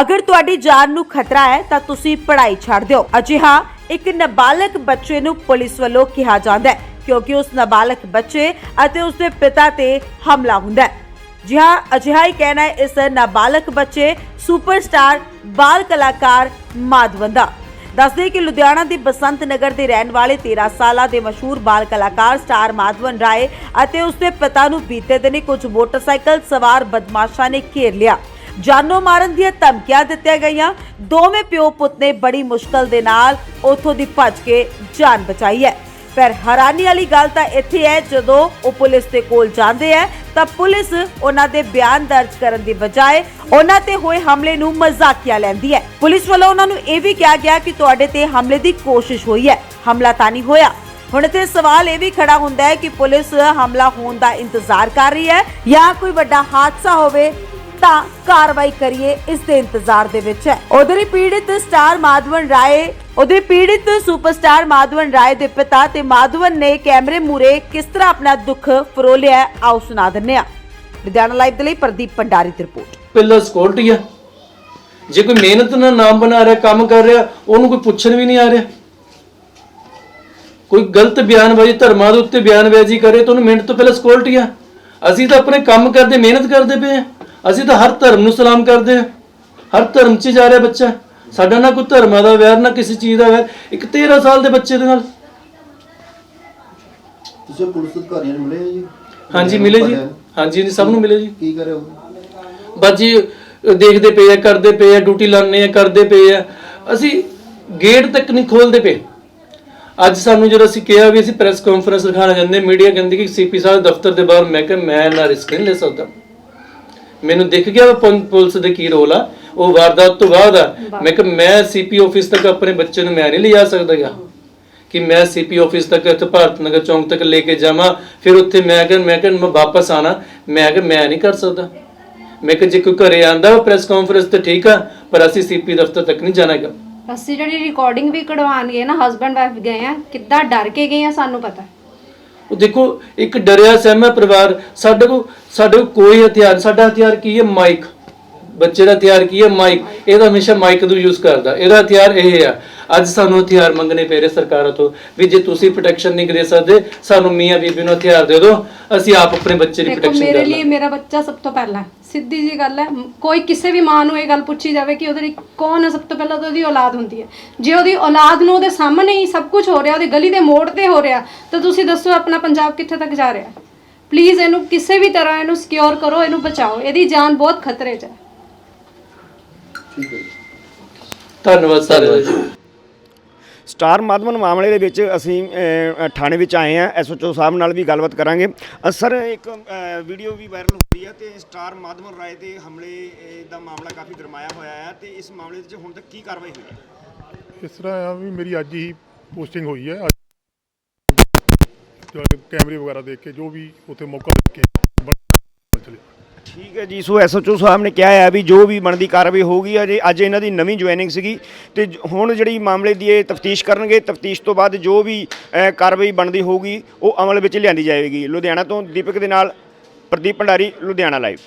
ਅਗਰ ਤੁਹਾਡੀ ਜਾਨ ਨੂੰ ਖਤਰਾ ਹੈ, ਤਾਂ ਤੁਸੀਂ ਪੜ੍ਹਾਈ ਛੱਡ ਦਿਓ। ਅਜਿਹਾ ਇੱਕ ਨਾਬਾਲਗ ਬੱਚੇ ਨੂੰ ਪੁਲਿਸ ਵੱਲੋਂ ਕਿਹਾ ਜਾਂਦਾ ਹੈ, ਕਿਉਂਕਿ ਉਸ ਨਾਬਾਲਗ ਬੱਚੇ ਅਤੇ ਉਸ ਦੇ ਪਿਤਾ ਤੇ ਹਮਲਾ ਹੁੰਦਾ ਹੈ। ਜਿਹਾ, ਅਜਿਹਾ ਹੀ ਕਹਿਣਾ ਹੈ, ਇਸ ਨਾਬਾਲਗ ਬੱਚੇ ਸੁਪਰਸਟਾਰ, ਬਾਲ ਕਲਾਕਾਰ ਮਾਧਵਨ ਦਾ। ਦੱਸਦੇ ਕਿ ਲੁਧਿਆਣਾ ਦੇ ਬਸੰਤ ਨਗਰ ਦੇ ਰਹਿਣ ਵਾਲੇ 13 ਸਾਲਾਂ ਦੇ ਮਸ਼ਹੂਰ ਬਾਲ ਕਲਾਕਾਰ ਸਟਾਰ ਮਾਧਵਨ ਰਾਏ ਅਤੇ ਉਸ ਦੇ ਪਿਤਾ ਨੂੰ ਬੀਤੇ ਦਿਨ ਕੁਝ ਮੋਟਰਸਾਈਕਲ ਸਵਾਰ ਬਦਮਾਸ਼ਾਂ ਨੇ ਘੇਰ ਲਿਆ। ਜਾਨੋਂ ਮਾਰਨ ਦੀਆਂ ਧਮਕੀਆਂ ਦਿੱਤੀਆਂ ਗਈਆਂ। ਦੋਵੇਂ ਪਿਓ ਪੁੱਤ ਨੇ ਬੜੀ ਮੁਸ਼ਕਲ ਦੇ ਨਾਲ ਉੱਥੋਂ ਦੀ ਭੱਜ ਕੇ ਜਾਨ ਬਚਾਈ ਹੈ। ਪਰ ਹੈਰਾਨੀ ਵਾਲੀ ਗੱਲ ਤਾਂ ਇੱਥੇ ਹੈ, ਜਦੋਂ ਉਹ ਪੁਲਿਸ ਦੇ ਕੋਲ ਜਾਂਦੇ ਹੈ, ਤਾਂ ਪੁਲਿਸ ਉਹਨਾਂ ਦੇ ਬਿਆਨ ਦਰਜ ਕਰਨ ਦੀ ਬਜਾਏ ਉਹਨਾਂ ਤੇ ਹੋਏ ਹਮਲੇ ਨੂੰ ਮਜ਼ਾਕੀਆ ਲੈਂਦੀ ਹੈ। ਪੁਲਿਸ ਵੱਲੋਂ ਉਹਨਾਂ ਨੂੰ ਇਹ ਵੀ ਕਿਹਾ ਗਿਆ ਕਿ ਤੁਹਾਡੇ ਤੇ ਹਮਲੇ ਦੀ ਕੋਸ਼ਿਸ਼ ਹੋਈ ਹੈ। ਹਮਲਾ ਤਾਂ ਨਹੀਂ ਹੋਇਆ। ਹੁਣ ਤੇ ਸਵਾਲ ਇਹ ਵੀ ਖੜਾ ਹੁੰਦਾ ਹੈ ਕਿ ਪੁਲਿਸ ਹਮਲਾ ਹੋਣ ਦਾ ਇੰਤਜ਼ਾਰ ਕਰ ਰਹੀ ਹੈ ਜਾਂ ਕੋਈ ਵੱਡਾ ਹਾਦਸਾ ਹੋਵੇ ਤਾਂ ਕਾਰਵਾਈ ਕਰੀਏ, ਇਸ ਦੇ ਇੰਤਜ਼ਾਰ ਦੇ ਵਿੱਚ ਹੈ। ਉਧਰ ਹੀ ਪੀੜਿਤ ਸਟਾਰ ਮਾਧਵਨ ਰਾਏ ਉਹਦੇ ਪੀੜਿਤ ਸੁਪਰਸਟਾਰ ਮਾਧਵਨ ਰਾਏ ਦੇ ਪਿਤਾ ਤੇ ਮਾਧਵਨ ਨੇ ਕੈਮਰੇ ਮੂਰੇ ਕਿਸ ਤਰ੍ਹਾਂ ਆਪਣਾ ਦੁੱਖ ਫਰੋਲਿਆ ਆਓ ਸੁਣਾ ਦਿੰਨੇ ਆ ਲੁਧਿਆਣਾ ਲਾਈਵ ਦੇ ਲਈ ਪ੍ਰਦੀਪ ਭੰਡਾਰੀ ਦੀ ਰਿਪੋਰਟ। ਪਹਿਲਾਂ ਸਕਿਉਰਟੀ ਆ। ਜੇ ਕੋਈ ਮਿਹਨਤ ਨਾਲ ਨਾਮ ਬਣਾ ਰਿਹਾ, ਕੰਮ ਕਰ ਰਿਹਾ, ਉਹਨੂੰ ਕੋਈ ਪੁੱਛਣ ਵੀ ਨਹੀਂ ਆ ਰਿਹਾ। ਕੋਈ ਗਲਤ ਬਿਆਨਬਾਜ਼ੀ, ਧਰਮਾਂ ਦੇ ਉੱਤੇ ਬਿਆਨਬਾਜ਼ੀ ਕਰੇ ਤਾਂ ਉਹਨੂੰ ਮਿਹਨਤ ਤੋਂ ਪਹਿਲਾਂ ਸਕਿਉਰਟੀ ਆ। ਅਸੀਂ ਤਾਂ ਆਪਣੇ ਕੰਮ ਕਰਦੇ, ਮਿਹਨਤ ਕਰਦੇ ਪਏ ਆ। ਅਸੀਂ ਤਾਂ ਹਰ ਧਰਮ ਨੂੰ ਸਲਾਮ ਕਰਦੇ ਆ ਹਰ ਧਰਮ 'ਚ ਜਾ ਰਿਹਾ ਬੱਚਾ। ਸਾਡਾ ਨਾ ਕੋਈ ਧਰਮਾਂ ਦਾ ਵੈਰ ਨਾ ਕਿਸੇ ਚੀਜ਼ ਦਾ ਵੈਰ ਇੱਕ 13 ਸਾਲ ਦੇ ਬੱਚੇ ਦੇ ਨਾਲ। ਤੁਸੀਂ ਪੁਲਿਸ ਅਧਿਕਾਰੀਆਂ ਨੂੰ ਮਿਲੇ ਜੀ? ਹਾਂਜੀ ਮਿਲੇ ਜੀ। ਹਾਂਜੀ ਜੀ ਸਭ ਨੂੰ ਮਿਲੇ ਜੀ। ਕੀ ਕਰੇ ਉਹ? ਬਸ ਜੀ ਦੇਖਦੇ ਪਏ ਆ ਕਰਦੇ ਪਏ ਆ ਡਿਊਟੀ ਲਾਣੇ ਆ ਕਰਦੇ ਪਏ ਆ। ਅਸੀਂ ਗੇਟ ਤੱਕ ਨਹੀਂ ਖੋਲਦੇ ਪਏ। ਅੱਜ ਸਾਨੂੰ ਜਦੋਂ ਅਸੀਂ ਕਿਹਾ ਵੀ ਅਸੀਂ ਪ੍ਰੈਸ ਕਾਨਫਰੰਸ ਰਖਾਣਾ ਚਾਹੁੰਦੇ ਮੀਡੀਆ ਕਹਿੰਦੀ ਕਿ ਸੀਪੀ ਸਾਹਿਬ ਦਫ਼ਤਰ ਦੇ ਬਾਹਰ। ਮੈਂ ਕਿਹਾ ਮੈਂ ਨਾ ਰਿਸਕ ਨਹੀਂ ਲੈ ਸਕਦਾ। ਮੈਨੂੰ ਦਿਖ ਗਿਆ ਪੁਲ- ਪੁਲਿਸ ਦੇ ਕੀ ਰੋਲ ਆ। ਉਹ ਵਾਰਦਾਤ ਤੋਂ ਬਾਅਦ ਆ। ਮੈਂ ਕਿਹਾ ਮੈਂ ਸੀਪੀ ਆਫਿਸ ਤੱਕ ਆਪਣੇ ਬੱਚੇ ਨੂੰ ਮੈਂ ਨਹੀਂ ਲਿਜਾ ਸਕਦਾਗਾ ਕਿ ਮੈਂ ਸੀਪੀ ਆਫਿਸ ਤੱਕ ਇੱਥੇ ਭਾਰਤ ਨਗਰ ਚੌਂਕ ਤੱਕ ਲੈ ਕੇ ਜਾਵਾਂ। ਫਿਰ ਉੱਥੇ ਮੈਂ ਕਿ ਮੈਂ ਕਿ ਮੈਂ ਵਾਪਸ ਆਣਾ ਮੈਂ ਕਿ ਮੈਂ ਨਹੀਂ ਕਰ ਸਕਦਾ। ਮੈਂ ਕਿ ਜੇ ਕੋਈ ਘਰੇ ਆਂਦਾ ਪ੍ਰੈਸ ਕਾਨਫਰੰਸ ਤੇ ਠੀਕ ਆ ਪਰ ਅਸੀਂ ਸੀਪੀ ਦਫ਼ਤਰ ਤੱਕ ਨਹੀਂ ਜਾਣਾਗਾ ਅਸੀਂ ਜਿਹੜੀ ਰਿਕਾਰਡਿੰਗ ਵੀ ਕਢਵਾਉਣ ਗਏ ਨਾ ਹਸਬੰਡ ਵਾਈਫ ਗਏ ਆ ਕਿੱਦਾਂ ਡਰ ਕੇ ਗਏ ਆ ਸਾਨੂੰ ਪਤਾ। ਉਹ ਦੇਖੋ, ਇੱਕ ਡਰਿਆ ਸਹਿਮਾ ਪਰਿਵਾਰ, ਸਾਡੇ ਕੋਲ ਸਾਡੇ ਕੋਲ ਕੋਈ ਹਥਿਆਰ ਸਾਡਾ ਹਥਿਆਰ ਕੀ ਹੈ? ਮਾਈਕ। ਬੱਚੇ ਦਾ ਹਥਿਆਰ ਕੀ ਹੈ? ਮਾਈਕ। ਇਹਦਾ ਹਮੇਸ਼ਾ ਮਾਈਕ ਨੂੰ ਯੂਜ਼ ਕਰਦਾ। ਇਹਦਾ ਹਥਿਆਰ ਇਹ ਆ। ਅੱਜ ਸਾਨੂੰ ਹਥਿਆਰ ਮੰਗਣੇ ਪੈ ਰਹੇ ਸਰਕਾਰਾਂ ਤੋਂ ਵੀ ਜੇ ਤੁਸੀਂ ਪ੍ਰੋਟੈਕਸ਼ਨ ਨਹੀਂ ਦੇ ਸਕਦੇ ਸਾਨੂੰ ਮੀਆਂ ਬੀਬੀ ਨੂੰ ਹਥਿਆਰ ਦੇ ਦਿਓ ਅਸੀਂ ਆਪ ਆਪਣੇ ਬੱਚੇ ਦੀ ਦੇਖੋ ਪ੍ਰੋਟੈਕਸ਼ਨ ਮੇਰੇ ਲਈ ਮੇਰਾ ਬੱਚਾ ਸਭ ਤੋਂ ਪਹਿਲਾਂ ਹੈ। ਸਿੱਧੀ ਜੀ ਗੱਲ ਹੈ ਮ- ਕੋਈ ਕਿਸੇ ਵੀ ਮਾਂ ਨੂੰ ਇਹ ਗੱਲ ਪੁੱਛੀ ਜਾਵੇ ਕਿ ਉਹਦੇ ਲਈ ਕੌਣ ਹੈ ਸਭ ਤੋਂ ਪਹਿਲਾਂ ਤਾਂ ਉਹਦੀ ਔਲਾਦ ਹੁੰਦੀ ਹੈ। ਜੇ ਉਹਦੀ ਔਲਾਦ ਨੂੰ ਉਹਦੇ ਸਾਹਮਣੇ ਹੀ ਸਭ ਕੁਝ ਹੋ ਰਿਹਾ ਉਹਦੀ ਗਲੀ ਦੇ ਮੋੜ ਤੇ ਹੋ ਰਿਹਾ ਤਾਂ ਤੁਸੀਂ ਦੱਸੋ ਆਪਣਾ ਪੰਜਾਬ ਕਿੱਥੇ ਤੱਕ ਜਾ ਰਿਹਾ ਪਲੀਜ਼ ਇਹਨੂੰ ਕਿਸੇ ਵੀ ਤਰ੍ਹਾਂ ਇਹਨੂੰ ਸਿਕਿਉਰ ਕਰੋ ਇਹਨੂੰ ਬਚਾਓ ਇਹਦੀ ਜਾਨ ਬਹੁਤ ਖਤਰੇ 'ਚ ਹੈ। ਠੀਕ ਹੈ ਜੀ। ਧੰਨਵਾਦ ਸਾਰੇ ਸਟਾਰ ਮਾਧਵਨ ਮਾਮਲੇ ਦੇ ਵਿੱਚ ਅਸੀਂ ਅ, ਥਾਣੇ ਵਿੱਚ ਆਏ ਆ ਐਸਓਚਓ ਸਾਹਿਬ ਨਾਲ ਵੀ ਗੱਲਬਾਤ ਕਰਾਂਗੇ। ਅ, ਸਰ ਇੱਕ ਅ, ਵੀਡੀਓ ਵੀ ਵਾਇਰਲ ਹੋ ਰਹੀ ਹੈ ਤੇ ਸਟਾਰ ਮਾਧਵਨ ਰਾਏ ਦੇ ਹਮਲੇ ਅ, ਦਾ ਮਾਮਲਾ ਕਾਫੀ ਗਰਮਾਇਆ ਹੋਇਆ ਹੈ ਤੇ ਇਸ ਮਾਮਲੇ ਵਿੱਚ ਹੁਣ ਤੱਕ ਕੀ ਕਾਰਵਾਈ ਹੋਈ ਹੈ? ਇਸ ਤਰ੍ਹਾਂ ਆ ਵੀ ਮੇਰੀ ਅੱਜ ਹੀ ਪੋਸਟਿੰਗ ਹੋਈ ਹੈ। ਅੱਜ ਜੋ ਕੈਮਰੇ ਵਗੈਰਾ ਦੇਖ ਕੇ ਜੋ ਵੀ ਉੱਥੇ ਮੌਕਾ ਦੇਖ ਕੇ ਠੀਕ ਹੈ ਜੀ। ਸੋ ਐਸਓਚਓ ਸਾਹਿਬ ਨੇ ਕਿਹਾ ਹੈ ਵੀ ਜੋ ਵੀ ਬਣਦੀ ਕਾਰਵਾਈ ਹੋਊਗੀ ਅਜੇ ਅੱਜ ਇਹਨਾਂ ਦੀ ਨਵੀਂ ਜੁਆਇਨਿੰਗ ਸੀਗੀ। ਤੇ ਜ- ਹੁਣ ਜਿਹੜੀ ਮਾਮਲੇ ਦੀ ਇਹ ਤਫਤੀਸ਼ ਕਰਨਗੇ ਤਫਤੀਸ਼ ਤੋਂ ਬਾਅਦ ਜੋ ਵੀ ਅ, ਕਾਰਵਾਈ ਬਣਦੀ ਹੋਊਗੀ ਉਹ ਅਮਲ ਵਿੱਚ ਲਿਆਂਦੀ ਜਾਵੇਗੀ ਲੁਧਿਆਣਾ ਤੋਂ ਦੀਪਕ ਦੇ ਨਾਲ ਪ੍ਰਦੀਪ ਭੰਡਾਰੀ ਲੁਧਿਆਣਾ ਲਾਈਵ